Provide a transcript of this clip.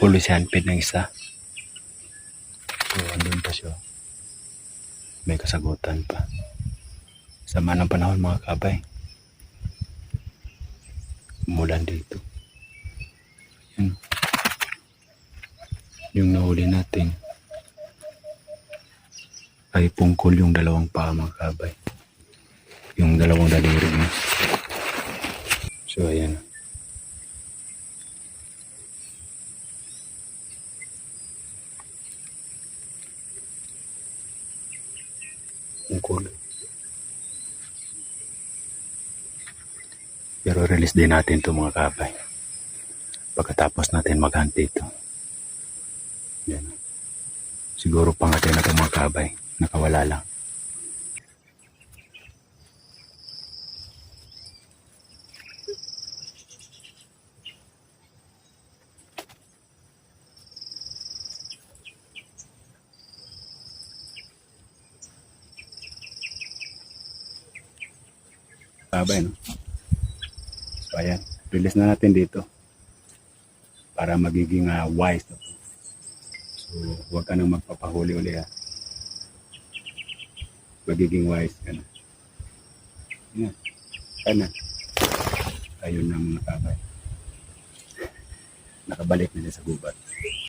Huli si Hanpid ng isa. So, andun pa siya. May kasagutan pa. Sama ng panahon mga kabay. Umulan dito. Yan. Yung nahuli natin ay pungkol yung dalawang paa mga kabay. Yung dalawang daliri niya. So, ayan. Pungkol. Pero release din natin to mga kabay. Pagkatapos natin maghanti ito. Yan. Siguro pangatay na ito mga kabay. Nakawala lang. Kabay, no? So, ayan. Release na natin dito. Para magiging ah, wise. So, huwag ka nang magpapahuli uli ha. Magiging wise ka na. Yan. Kana. Ayun na mga kabay. Nakabalik na sa gubat.